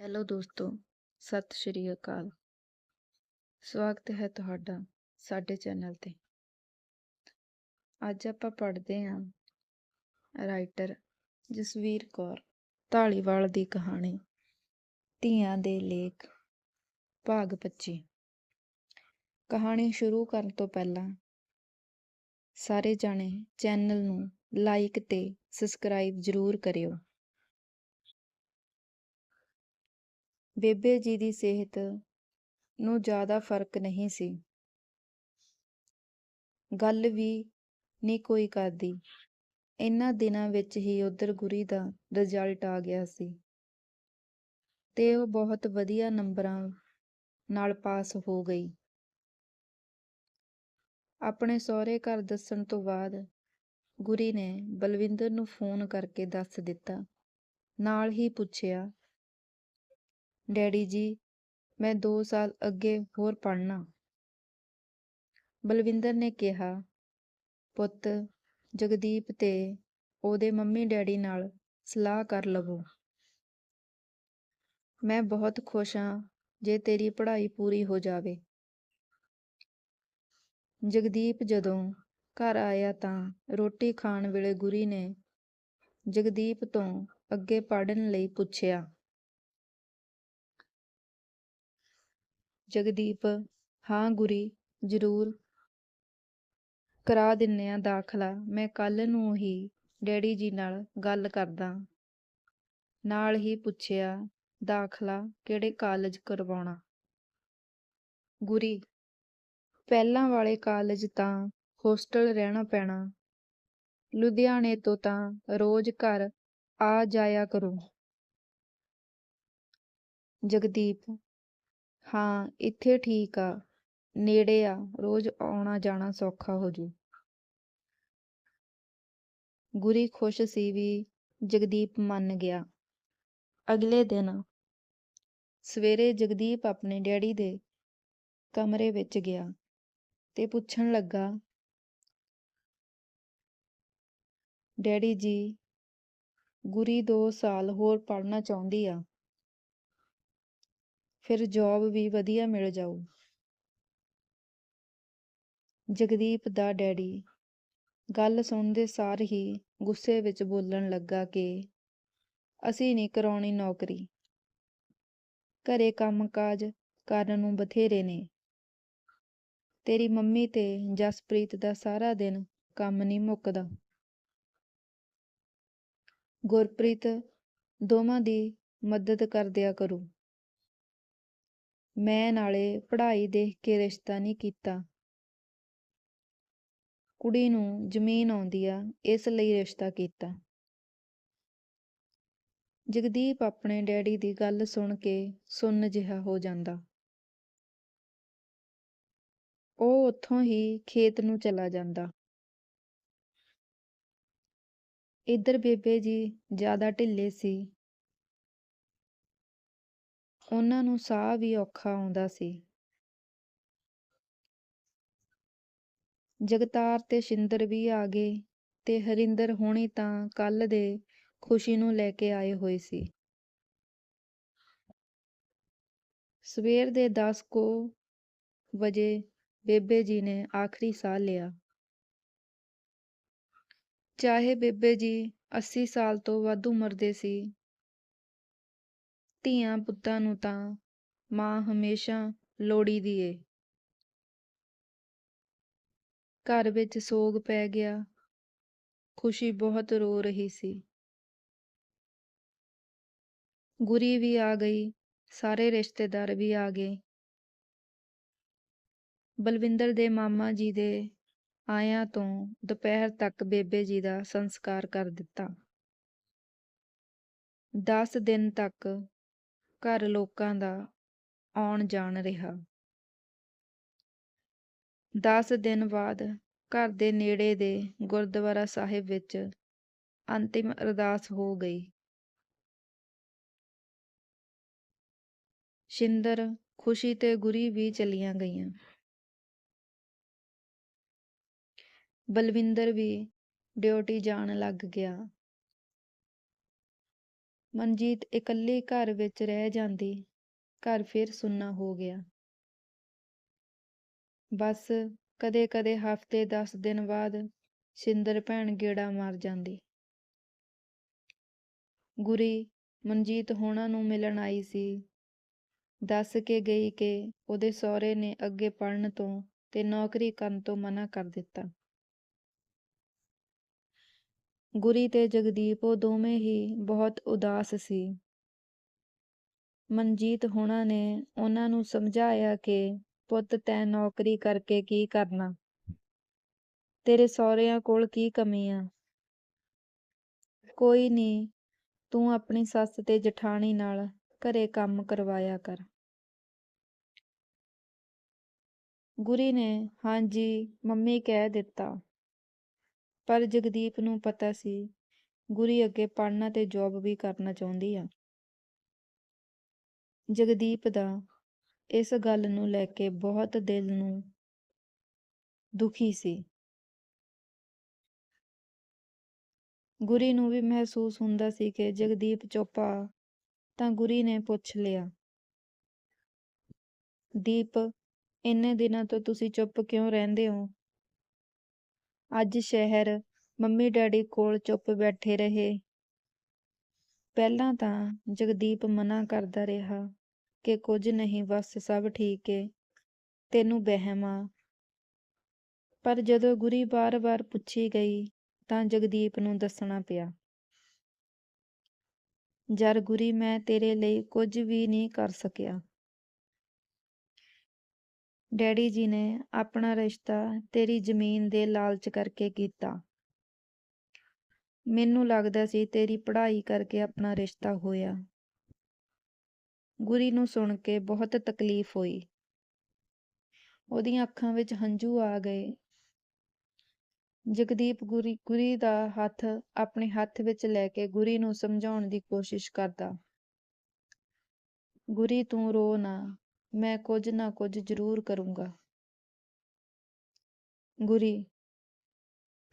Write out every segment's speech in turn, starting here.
Hello ਦੋਸਤੋ, ਸਤਿ ਸ਼੍ਰੀ ਅਕਾਲ। ਸਵਾਗਤ ਹੈ ਤੁਹਾਡਾ ਸਾਡੇ ਚੈਨਲ ਤੇ। ਅੱਜ ਆਪਾਂ ਪੜ੍ਹਦੇ ਹਾਂ ਰਾਈਟਰ ਜਸਵੀਰ ਕੌਰ ਢਾਲੀਵਾਲ ਦੀ ਕਹਾਣੀ, ਧੀਆਂ ਦੇ ਲੇਖ, ਭਾਗ 25 ਕਹਾਣੀ ਸ਼ੁਰੂ ਕਰਨ ਤੋਂ ਪਹਿਲਾਂ ਸਾਰੇ ਜਾਣੇ ਚੈਨਲ ਨੂੰ ਲਾਈਕ ਤੇ ਸਬਸਕ੍ਰਾਈਬ ਜ਼ਰੂਰ ਕਰਿਓ। ਬੇਬੇ ਜੀ ਦੀ ਸਿਹਤ ਨੂੰ ਜ਼ਿਆਦਾ ਫ਼ਰਕ ਨਹੀਂ ਸੀ। ਗੱਲ ਵੀ ਨਹੀਂ ਕੋਈ ਕਰਦੀ। ਇਹਨਾਂ ਦਿਨਾਂ ਵਿੱਚ ਹੀ ਉਧਰ ਗੁਰੀ ਦਾ ਰਿਜ਼ਲਟ ਆ ਗਿਆ ਸੀ। ਤੇ ਉਹ ਬਹੁਤ ਵਧੀਆ ਨੰਬਰਾਂ ਨਾਲ ਪਾਸ ਹੋ ਗਈ। ਆਪਣੇ ਸਹੁਰੇ ਘਰ ਦੱਸਣ ਤੋਂ ਬਾਅਦ ਗੁਰੀ ਨੇ ਬਲਵਿੰਦਰ ਨੂੰ ਫੋਨ ਕਰਕੇ ਦੱਸ ਦਿੱਤਾ। ਨਾਲ ਹੀ ਪੁੱਛਿਆ ਡੈਡੀ ਜੀ, ਮੈਂ 2 ਸਾਲ ਅੱਗੇ ਹੋਰ ਪੜ੍ਹਨਾ। ਬਲਵਿੰਦਰ ਨੇ ਕਿਹਾ, ਪੁੱਤ, ਜਗਦੀਪ ਤੇ ਉਹਦੇ ਮੰਮੀ ਡੈਡੀ ਨਾਲ ਸਲਾਹ ਕਰ ਲਵੋ। ਮੈਂ ਬਹੁਤ ਖੁਸ਼ ਹਾਂ ਜੇ ਤੇਰੀ ਪੜ੍ਹਾਈ ਪੂਰੀ ਹੋ ਜਾਵੇ। ਜਗਦੀਪ ਜਦੋਂ ਘਰ ਆਇਆ ਤਾਂ ਰੋਟੀ ਖਾਣ ਵੇਲੇ ਗੁਰੀ ਨੇ ਜਗਦੀਪ ਤੋਂ ਅੱਗੇ ਪੜ੍ਹਨ ਲਈ ਪੁੱਛਿਆ ਜਗਦੀਪ, ਹਾਂ ਗੁਰੀ, ਜ਼ਰੂਰ। ਕਰਾ ਦਿੰਨੇ ਆ ਦਾਖਲਾ, ਮੈਂ ਕੱਲ ਨੂੰ ਹੀ ਡੈਡੀ ਜੀ ਨਾਲ ਗੱਲ ਕਰਦਾ। ਨਾਲ ਹੀ ਪੁੱਛਿਆ, ਦਾਖਲਾ ਕਿਹੜੇ ਕਾਲਜ ਕਰਵਾਉਣਾ? ਗੁਰੀ, ਪਹਿਲਾਂ ਵਾਲੇ ਕਾਲਜ ਤਾਂ ਹੋਸਟਲ ਰਹਿਣਾ ਪੈਣਾ। ਲੁਧਿਆਣੇ ਤੋਂ ਤਾਂ ਰੋਜ਼ ਘਰ ਆ ਜਾਇਆ ਕਰੋ। ਜਗਦੀਪ ਹਾਂ, ਇੱਥੇ ਠੀਕ ਆ। ਨੇੜੇ ਆ, ਰੋਜ਼ ਆਉਣਾ ਜਾਣਾ ਸੌਖਾ ਹੋ ਜੂ। ਗੁਰੀ ਖੁਸ਼ ਸੀ ਵੀ ਜਗਦੀਪ ਮੰਨ ਗਿਆ। ਅਗਲੇ ਦਿਨ ਸਵੇਰੇ ਜਗਦੀਪ ਆਪਣੇ ਡੈਡੀ ਦੇ ਕਮਰੇ ਵਿੱਚ ਗਿਆ ਤੇ ਪੁੱਛਣ ਲੱਗਾ, ਡੈਡੀ ਜੀ, ਗੁਰੀ 2 ਸਾਲ ਹੋਰ ਪੜ੍ਹਨਾ ਚਾਹੁੰਦੀ ਆ। ਫਿਰ ਜੌਬ ਵੀ ਵਧੀਆ ਮਿਲ ਜਾਊ। ਜਗਦੀਪ ਦਾ ਡੈਡੀ। ਗੱਲ ਸੁਣਦੇ ਸਾਰ ਹੀ ਗੁੱਸੇ ਵਿੱਚ ਬੋਲਣ ਲੱਗਾ ਕਿ ਅਸੀਂ ਨਹੀਂ ਕਰਾਉਣੀ ਨੌਕਰੀ। ਘਰੇ ਕੰਮਕਾਜ ਕਰਨ ਨੂੰ ਬਥੇਰੇ ਨੇ। ਤੇਰੀ ਮੰਮੀ ਤੇ ਜਸਪ੍ਰੀਤ ਦਾ ਸਾਰਾ ਦਿਨ ਕੰਮ ਨਹੀਂ ਮੁੱਕਦਾ। ਗੁਰਪ੍ਰੀਤ ਦੋਵਾਂ ਦੀ ਮਦਦ ਕਰ ਦਿਆ ਕਰੂ। ਮੈਂ ਨਾਲੇ ਪੜ੍ਹਾਈ ਦੇਖ ਕੇ ਰਿਸ਼ਤਾ ਨਹੀਂ ਕੀਤਾ। ਕੁੜੀ ਨੂੰ ਜ਼ਮੀਨ ਆਉਂਦੀ ਆ, ਇਸ ਲਈ ਰਿਸ਼ਤਾ ਕੀਤਾ। ਜਗਦੀਪ ਆਪਣੇ ਡੈਡੀ ਦੀ ਗੱਲ ਸੁਣ ਕੇ ਸੁੰਨ ਜਿਹਾ ਹੋ ਜਾਂਦਾ। ਉਹ ਉੱਥੋਂ ਹੀ ਖੇਤ ਨੂੰ ਚਲਾ ਜਾਂਦਾ। ਇੱਧਰ ਬੇਬੇ ਜੀ ਜ਼ਿਆਦਾ ਢਿੱਲੇ ਸੀ। ਉਹਨਾਂ ਨੂੰ ਸਾਹ ਵੀ ਔਖਾ ਆਉਂਦਾ ਸੀ। ਜਗਤਾਰ ਤੇ ਸ਼ਿੰਦਰ ਵੀ ਆ ਗਏ ਤੇ ਹਰਿੰਦਰ ਹੋਣੀ ਤਾਂ ਕੱਲ ਦੇ ਖੁਸ਼ੀ ਨੂੰ ਲੈ ਕੇ ਆਏ ਹੋਏ ਸੀ। ਸਵੇਰ ਦੇ 10 ਕੋ ਵਜੇ ਬੇਬੇ ਜੀ ਨੇ ਆਖਰੀ ਸਾਹ ਲਿਆ। ਚਾਹੇ ਬੇਬੇ ਜੀ 80 ਸਾਲ ਤੋਂ ਵੱਧ ਉਮਰ ਦੇ ਸੀ ਧੀਆਂ ਪੁੱਤਾਂ ਨੂੰ ਤਾਂ ਮਾਂ ਹਮੇਸ਼ਾ ਲੋੜੀਦੀ ਏ ਘਰ ਵਿੱਚ ਸੋਗ ਪੈ ਗਿਆ, ਖੁਸ਼ੀ ਬਹੁਤ ਰੋ ਰਹੀ ਸੀ। ਗੁਰੀ ਵੀ ਆ ਗਈ, ਸਾਰੇ ਰਿਸ਼ਤੇਦਾਰ ਵੀ ਆ ਗਏ। ਬਲਵਿੰਦਰ ਦੇ ਮਾਮਾ ਜੀ ਦੇ ਆਇਆਂ ਤੋਂ ਦੁਪਹਿਰ ਤੱਕ ਬੇਬੇ ਜੀ ਦਾ ਸੰਸਕਾਰ ਕਰ ਦਿੱਤਾ। 10 ਦਿਨ ਤੱਕ ਘਰ ਲੋਕਾਂ ਦਾ ਆਉਣ ਜਾਣ ਰਿਹਾ। 10 ਦਿਨ ਬਾਅਦ ਘਰ ਦੇ ਨੇੜੇ ਦੇ ਗੁਰਦੁਆਰਾ ਸਾਹਿਬ ਵਿੱਚ ਅੰਤਿਮ ਅਰਦਾਸ ਹੋ ਗਈ। ਸ਼ਿੰਦਰ ਖੁਸ਼ੀ ਤੇ ਗੁਰੀ ਵੀ ਚਲੀਆਂ ਗਈਆਂ। ਬਲਵਿੰਦਰ ਵੀ ਡਿਊਟੀ ਜਾਣ ਲੱਗ ਗਿਆ। ਮਨਜੀਤ ਇਕੱਲੀ ਘਰ ਵਿੱਚ ਰਹਿ ਜਾਂਦੀ, ਘਰ ਫਿਰ ਸੁੰਨਾ ਹੋ ਗਿਆ। ਬਸ ਕਦੇ ਕਦੇ ਹਫ਼ਤੇ 10 ਦਿਨ ਬਾਅਦ ਸਿੰਦਰ ਭੈਣ ਗੇੜਾ ਮਾਰ ਜਾਂਦੀ। ਗੁਰੀ, ਮਨਜੀਤ ਹੋਣਾ ਨੂੰ ਮਿਲਣ ਆਈ ਸੀ। ਦੱਸ ਕੇ ਗਈ ਕਿ ਉਹਦੇ ਸਹੁਰੇ ਨੇ ਅੱਗੇ ਪੜਨ ਤੋਂ ਤੇ ਨੌਕਰੀ ਕਰਨ ਤੋਂ ਮਨਾ ਕਰ ਦਿੱਤਾ। ਗੁਰੀ ਤੇ ਜਗਦੀਪ ਉਹ ਦੋਵੇਂ ਹੀ ਬਹੁਤ ਉਦਾਸ ਸੀ। ਮਨਜੀਤ ਹੋਣਾ ਨੇ ਉਹਨਾਂ ਨੂੰ ਸਮਝਾਇਆ ਕਿ, ਪੁੱਤ, ਤੈਂ ਨੌਕਰੀ ਕਰਕੇ ਕੀ ਕਰਨਾ? ਤੇਰੇ ਸਹੁਰਿਆਂ ਕੋਲ ਕੀ ਕਮੀ ਆ? ਕੋਈ ਨਹੀਂ, ਤੂੰ ਆਪਣੀ ਸੱਸ ਤੇ ਜਠਾਣੀ ਨਾਲ ਘਰੇ ਕੰਮ ਕਰਵਾਇਆ ਕਰ। ਗੁਰੀ ਨੇ, ਹਾਂਜੀ, ਮੰਮੀ ਕਹਿ ਦਿੱਤਾ। ਪਰ ਜਗਦੀਪ ਨੂੰ ਪਤਾ ਸੀ, ਗੁਰੀ ਅੱਗੇ ਪੜ੍ਹਨਾ ਤੇ ਜੌਬ ਵੀ ਕਰਨਾ ਚਾਹੁੰਦੀ ਆ। ਜਗਦੀਪ ਦਾ ਇਸ ਗੱਲ ਨੂੰ ਲੈ ਕੇ ਬਹੁਤ ਦਿਲ ਨੂੰ ਦੁਖੀ ਸੀ। ਗੁਰੀ ਨੂੰ ਵੀ ਮਹਿਸੂਸ ਹੁੰਦਾ ਸੀ ਕਿ ਜਗਦੀਪ ਚੁੱਪ ਆ, ਤਾਂ ਗੁਰੀ ਨੇ ਪੁੱਛ ਲਿਆ, ਦੀਪ, ਇੰਨੇ ਦਿਨਾਂ ਤੋਂ ਤੁਸੀਂ ਚੁੱਪ ਕਿਉਂ ਰਹਿੰਦੇ ਹੋ? ਅੱਜ ਸ਼ਹਿਰ ਮੰਮੀ ਡੈਡੀ ਕੋਲ ਚੁੱਪ ਬੈਠੇ ਰਹੇ। ਪਹਿਲਾਂ ਤਾਂ ਜਗਦੀਪ ਮਨਾ ਕਰਦਾ ਰਿਹਾ ਕਿ ਕੁਝ ਨਹੀਂ, ਬਸ ਸਭ ਠੀਕ ਏ, ਤੈਨੂੰ ਵਹਿਮ ਆ। ਪਰ ਜਦੋਂ ਗੁਰੀ ਬਾਰ-ਬਾਰ ਪੁੱਛੀ ਗਈ ਤਾਂ ਜਗਦੀਪ ਨੂੰ ਦੱਸਣਾ ਪਿਆ। ਜਰ ਗੁਰੀ, ਮੈਂ ਤੇਰੇ ਲਈ ਕੁਝ ਵੀ ਨਹੀਂ ਕਰ ਸਕਿਆ। ਡੈਡੀ ਜੀ ਨੇ ਆਪਣਾ ਰਿਸ਼ਤਾ ਤੇਰੀ ਜ਼ਮੀਨ ਦੇ ਲਾਲਚ ਕਰਕੇ ਕੀਤਾ। ਮੈਨੂੰ ਲੱਗਦਾ ਸੀ ਤੇਰੀ ਪੜ੍ਹਾਈ ਕਰਕੇ ਆਪਣਾ ਰਿਸ਼ਤਾ ਹੋਇਆ। ਗੁਰੀ ਨੂੰ ਸੁਣ ਕੇ ਬਹੁਤ ਤਕਲੀਫ ਹੋਈ। ਉਹਦੀਆਂ ਅੱਖਾਂ ਵਿੱਚ ਹੰਝੂ ਆ ਗਏ। ਜਗਦੀਪ ਗੁਰੀ ਗੁਰੀ ਦਾ ਹੱਥ ਆਪਣੇ ਹੱਥ ਵਿੱਚ ਲੈ ਕੇ ਗੁਰੀ ਨੂੰ ਸਮਝਾਉਣ ਦੀ ਕੋਸ਼ਿਸ਼ ਕਰਦਾ। ਗੁਰੀ ਤੂੰ ਰੋ ਨਾ। ਮੈਂ ਕੁਝ ਨਾ ਕੁਝ ਜ਼ਰੂਰ ਕਰੂੰਗਾ। ਗੁਰੀ,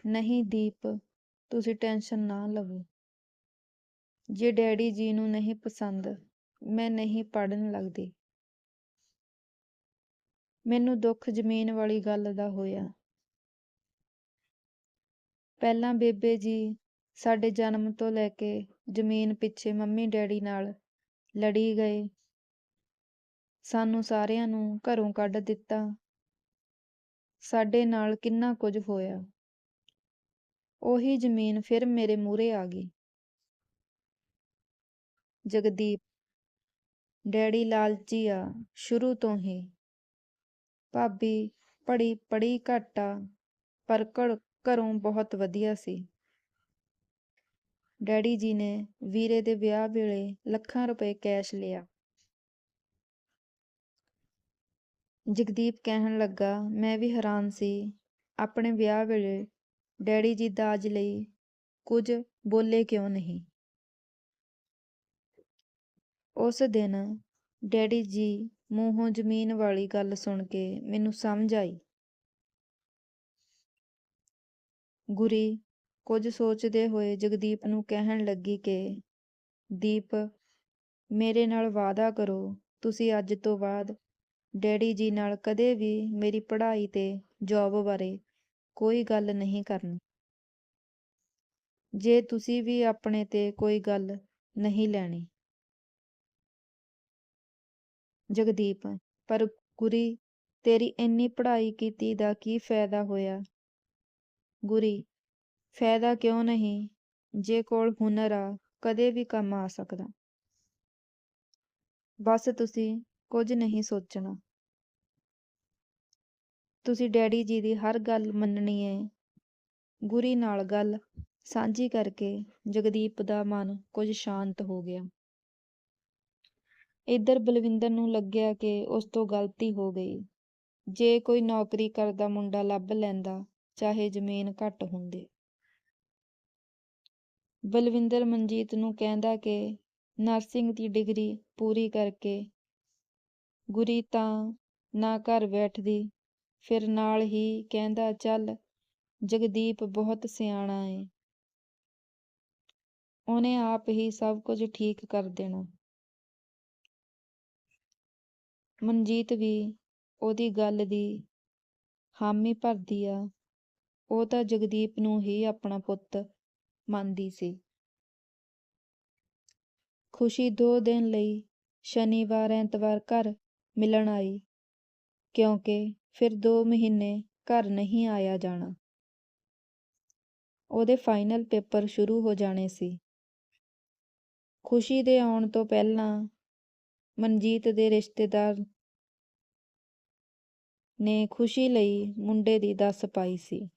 ਨਹੀਂ ਦੀਪ, ਤੁਸੀਂ ਟੈਨਸ਼ਨ ਨਾ ਲਵੋ। ਜੇ ਡੈਡੀ ਜੀ ਨੂੰ ਨਹੀਂ ਪਸੰਦ, ਮੈਂ ਨਹੀਂ ਪੜਨ ਲੱਗਦੀ। ਮੈਨੂੰ ਦੁੱਖ ਜ਼ਮੀਨ ਵਾਲੀ ਗੱਲ ਦਾ ਹੋਇਆ। ਪਹਿਲਾਂ ਬੇਬੇ ਜੀ ਸਾਡੇ ਜਨਮ ਤੋਂ ਲੈ ਕੇ ਜ਼ਮੀਨ ਪਿੱਛੇ ਮੰਮੀ ਡੈਡੀ ਨਾਲ ਲੜੀ ਗਏ। ਸਾਨੂੰ ਸਾਰਿਆਂ ਨੂੰ ਘਰੋਂ ਕੱਢ ਦਿੱਤਾ। ਸਾਡੇ ਨਾਲ ਕਿੰਨਾ ਕੁਝ ਹੋਇਆ। ਉਹੀ ਜ਼ਮੀਨ ਫਿਰ ਮੇਰੇ ਮੂਹਰੇ ਆ ਗਈ। ਜਗਦੀਪ, ਡੈਡੀ ਲਾਲਚੀ ਆ, ਸ਼ੁਰੂ ਤੋਂ ਹੀ। ਭਾਬੀ ਪੜੀ ਪੜੀ ਘੱਟ ਆ, ਪਰ ਘਰੋਂ ਬਹੁਤ ਵਧੀਆ ਸੀ। ਡੈਡੀ ਜੀ ਨੇ ਵੀਰੇ ਦੇ ਵਿਆਹ ਵੇਲੇ ਲੱਖਾਂ ਰੁਪਏ ਕੈਸ਼ ਲਿਆ। ਜਗਦੀਪ ਕਹਿਣ ਲੱਗਾ, ਮੈਂ ਵੀ ਹੈਰਾਨ ਸੀ। ਆਪਣੇ ਵਿਆਹ ਵੇਲੇ ਡੈਡੀ ਜੀ ਦਾਜ ਲਈ ਕੁਝ ਬੋਲੇ ਕਿਉਂ ਨਹੀਂ? ਉਸ ਦਿਨ ਡੈਡੀ ਜੀ ਮੂੰਹੋਂ ਜ਼ਮੀਨ ਵਾਲੀ ਗੱਲ ਸੁਣ ਕੇ ਮੈਨੂੰ ਸਮਝ ਆਈ। ਗੁਰੀ ਕੁਝ ਸੋਚਦੇ ਹੋਏ ਜਗਦੀਪ ਨੂੰ ਕਹਿਣ ਲੱਗੀ ਕਿ, ਦੀਪ, ਮੇਰੇ ਨਾਲ ਵਾਅਦਾ ਕਰੋ, ਤੁਸੀਂ ਅੱਜ ਤੋਂ ਬਾਅਦ ਡੈਡੀ ਜੀ ਨਾਲ ਕਦੇ ਵੀ ਮੇਰੀ ਪੜ੍ਹਾਈ ਤੇ ਜੌਬ ਬਾਰੇ ਕੋਈ ਗੱਲ ਨਹੀਂ ਕਰਨੀ। ਜੇ ਤੁਸੀਂ ਵੀ ਆਪਣੇ ਤੇ ਕੋਈ ਗੱਲ ਨਹੀਂ ਲੈਣੀ। ਜਗਦੀਪ, ਪਰ ਗੁਰੀ, ਤੇਰੀ ਇੰਨੀ ਪੜ੍ਹਾਈ ਕੀਤੀ ਦਾ ਕੀ ਫਾਇਦਾ ਹੋਇਆ? ਗੁਰੀ, ਫਾਇਦਾ ਕਿਉਂ ਨਹੀਂ? ਜੇ ਕੋਲ ਹੁਨਰ ਆ, ਕਦੇ ਵੀ ਕੰਮ ਆ ਸਕਦਾ। ਬਸ ਤੁਸੀਂ ਕੁਝ ਨਹੀਂ ਸੋਚਣਾ। ਤੁਸੀਂ ਡੈਡੀ ਜੀ ਦੀ ਹਰ ਗੱਲ ਮੰਨਣੀ ਹੈ ਗੁਰੀ ਨਾਲ ਗੱਲ ਸਾਂਝੀ ਕਰਕੇ ਜਗਦੀਪ ਦਾ ਮਨ ਕੁਝ ਸ਼ਾਂਤ ਹੋ ਗਿਆ। ਇੱਧਰ ਬਲਵਿੰਦਰ ਨੂੰ ਲੱਗਿਆ ਕਿ ਉਸ ਤੋਂ ਗਲਤੀ ਹੋ ਗਈ। ਜੇ ਕੋਈ ਨੌਕਰੀ ਕਰਦਾ ਮੁੰਡਾ ਲੱਭ ਲੈਂਦਾ, ਚਾਹੇ ਜ਼ਮੀਨ ਘੱਟ ਹੁੰਦੀ। ਬਲਵਿੰਦਰ ਮਨਜੀਤ ਨੂੰ ਕਹਿੰਦਾ ਕਿ ਨਰਸਿੰਗ ਦੀ ਡਿਗਰੀ ਪੂਰੀ ਕਰਕੇ ਗੁਰੀ ਤਾਂ ਨਾ ਘਰ ਬੈਠਦੀ ਫਿਰ ਨਾਲ ਹੀ ਕਹਿੰਦਾ, ਚੱਲ, ਜਗਦੀਪ ਬਹੁਤ ਸਿਆਣਾ ਏ। ਉਹਨੇ ਆਪ ਹੀ ਸਭ ਕੁਝ ਠੀਕ ਕਰ ਦੇਣਾ। ਮਨਜੀਤ ਵੀ ਉਹਦੀ ਗੱਲ ਦੀ ਹਾਮੀ ਭਰਦੀ ਆ। ਉਹ ਤਾਂ ਜਗਦੀਪ ਨੂੰ ਹੀ ਆਪਣਾ ਪੁੱਤ ਮੰਨਦੀ ਸੀ। ਖੁਸ਼ੀ ਦੋ ਦਿਨ ਲਈ ਸ਼ਨੀਵਾਰ ਐਤਵਾਰ ਘਰ ਮਿਲਣ ਆਈ। ਕਿਉਂਕਿ ਫਿਰ ਦੋ ਮਹੀਨੇ ਘਰ ਨਹੀਂ ਆਇਆ ਜਾਣਾ। ਉਹਦੇ ਫਾਈਨਲ ਪੇਪਰ ਸ਼ੁਰੂ ਹੋ ਜਾਣੇ ਸੀ। ਖੁਸ਼ੀ ਦੇ ਆਉਣ ਤੋਂ ਪਹਿਲਾਂ ਮਨਜੀਤ ਦੇ ਰਿਸ਼ਤੇਦਾਰ ਨੇ ਖੁਸ਼ੀ ਲਈ ਮੁੰਡੇ ਦੀ ਦੱਸ ਪਾਈ ਸੀ।